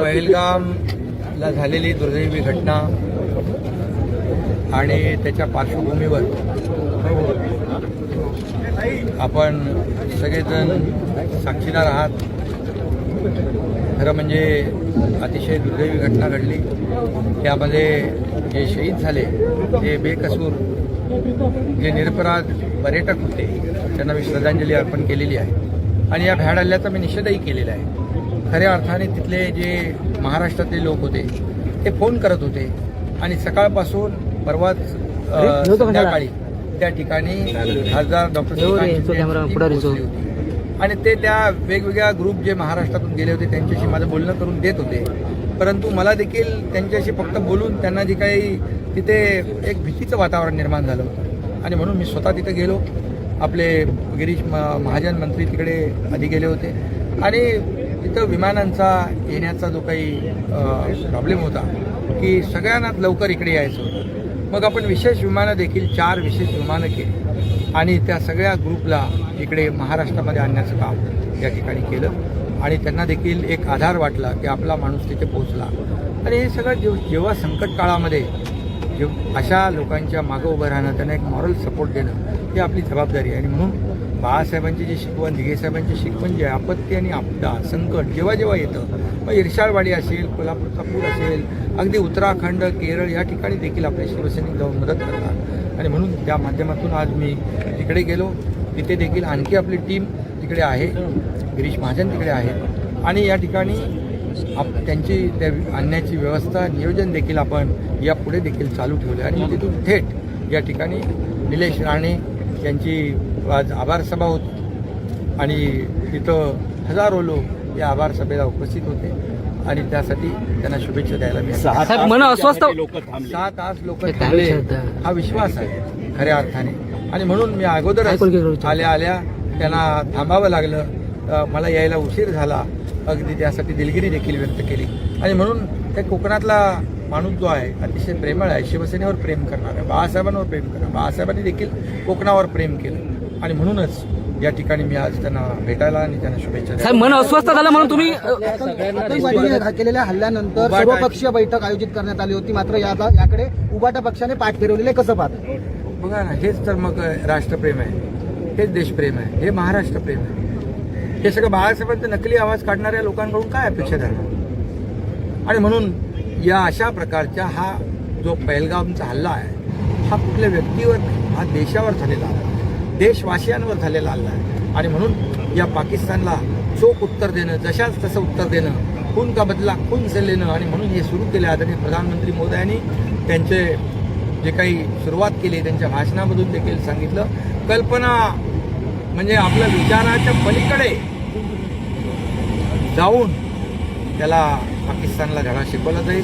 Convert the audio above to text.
बैलगामला झालेली दुर्दैवी घटना आणि त्याच्या पार्श्वभूमीवर आपण सगळेजण साक्षीदार आहात. खरं म्हणजे अतिशय दुर्दैवी घटना घडली. त्यामध्ये जे शहीद झाले ते बेकसूर जे निरपराध पर्यटक होते त्यांना मी श्रद्धांजली अर्पण केलेली आहे. आणि या भ्याड हल्ल्याचा मी निषेधही केलेला आहे. खऱ्या अर्थाने तिथले जे महाराष्ट्रातले लोक होते ते फोन करत होते. आणि सकाळपासून परवाच संध्याकाळी त्या ठिकाणी खासदार डॉक्टर होती. आणि ते त्या वेगवेगळ्या ग्रुप जे महाराष्ट्रातून गेले होते त्यांच्याशी माझं बोलणं करून देत होते. परंतु मला देखील त्यांच्याशी फक्त बोलून त्यांना जे काही तिथे एक भीतीचं वातावरण निर्माण झालं होतं. आणि म्हणून मी स्वतः तिथे गेलो. आपले गिरीश महाजन मंत्री तिकडे आधी गेले होते. आणि तिथं विमानांचा येण्याचा जो काही प्रॉब्लेम होता की सगळ्यांनाच लवकर इकडे यायचं होतं. मग आपण विशेष विमानं देखील चार विशेष विमानं केली. आणि त्या सगळ्या ग्रुपला इकडे महाराष्ट्रामध्ये आणण्याचं काम या ठिकाणी केलं. आणि त्यांना देखील एक आधार वाटला की आपला माणूस तिथे पोहोचला. आणि हे सगळं जेव जेव्हा संकट काळामध्ये जेव अशा लोकांच्या मागं उभं राहणं त्यांना एक मॉरल सपोर्ट देणं ही आपली जबाबदारी आहे. आणि म्हणून बाळासाहेबांची जी शिकवण दिघेसाहेबांची शिकवण जी आहे आपत्ती आणि आपदा संकट जेव्हा जेव्हा येतं मग इर्शाळवाडी असेल कोल्हापूरचा पूर असेल अगदी उत्तराखंड केरळ या ठिकाणी देखील आपले शिवसैनिक जाऊन मदत करतात. आणि म्हणून त्या माध्यमातून आज मी तिकडे गेलो. तिथे देखील आणखी आपली टीम तिकडे आहे. गिरीश महाजन तिकडे आहे आणि या ठिकाणी आप त्यांची त्या आणण्याची व्यवस्था नियोजन देखील आपण यापुढे देखील चालू ठेवले आणि तिथून थेट या ठिकाणी निलेश राणे यांची आज आभार सभा होती. आणि तिथं हजारो लोक या आभार सभेला उपस्थित होते. आणि त्यासाठी त्यांना शुभेच्छा द्यायला मी साहेब मन अस्वस्थ सहा तास लोक थांबले? हा विश्वास आहे खऱ्या अर्थाने. आणि म्हणून मी करू? आल्या आल्या त्यांना थांबावं लागलं. मला यायला उशीर झाला. अगदी त्यासाठी दिलगिरी देखील व्यक्त केली. आणि म्हणून त्या कोकणातला माणूस जो आहे अतिशय प्रेमळ आहे शिवसेनेवर प्रेम करणार आहे बाळासाहेबांवर प्रेम करणार बाळासाहेबांनी देखील कोकणावर प्रेम केलं. आणि म्हणूनच या ठिकाणी मी आज त्यांना भेटायला आणि त्यांना शुभेच्छा मन अस्वस्थ झालं म्हणून तुम्ही केलेल्या हल्ल्यानंतर सर्वपक्षीय बैठक आयोजित करण्यात आली होती. मात्र याला याकडे उबाटा पक्षाने पाठ फिरवलेले कसं पाहत? बघा ना हेच तर मग राष्ट्रप्रेम आहे. हेच देशप्रेम आहे. हे महाराष्ट्र प्रेम आहे. हे सगळं बाळासाहेबांचे नकली आवाज काढणाऱ्या लोकांकडून काय अपेक्षा धरणार आणि म्हणून या अशा प्रकारच्या हा जो पहलगामचा हल्ला आहे हा कुठल्या व्यक्तीवर नाही, हा देशावर झालेला आहे. देशवासियांवर झालेला हल्ला आहे. आणि म्हणून या पाकिस्तानला चोख उत्तर देणं जशाच तसं उत्तर देणं खून का बदला खून से लेणं आणि म्हणून हे सुरू केले आदरणीय प्रधानमंत्री मोदयांनी. त्यांचे जे काही सुरुवात केली त्यांच्या भाषणामधून देखील सांगितलं. कल्पना म्हणजे आपल्या विचाराच्या पलीकडे जाऊन त्याला पाकिस्तानला धडा शिकवला जाईल.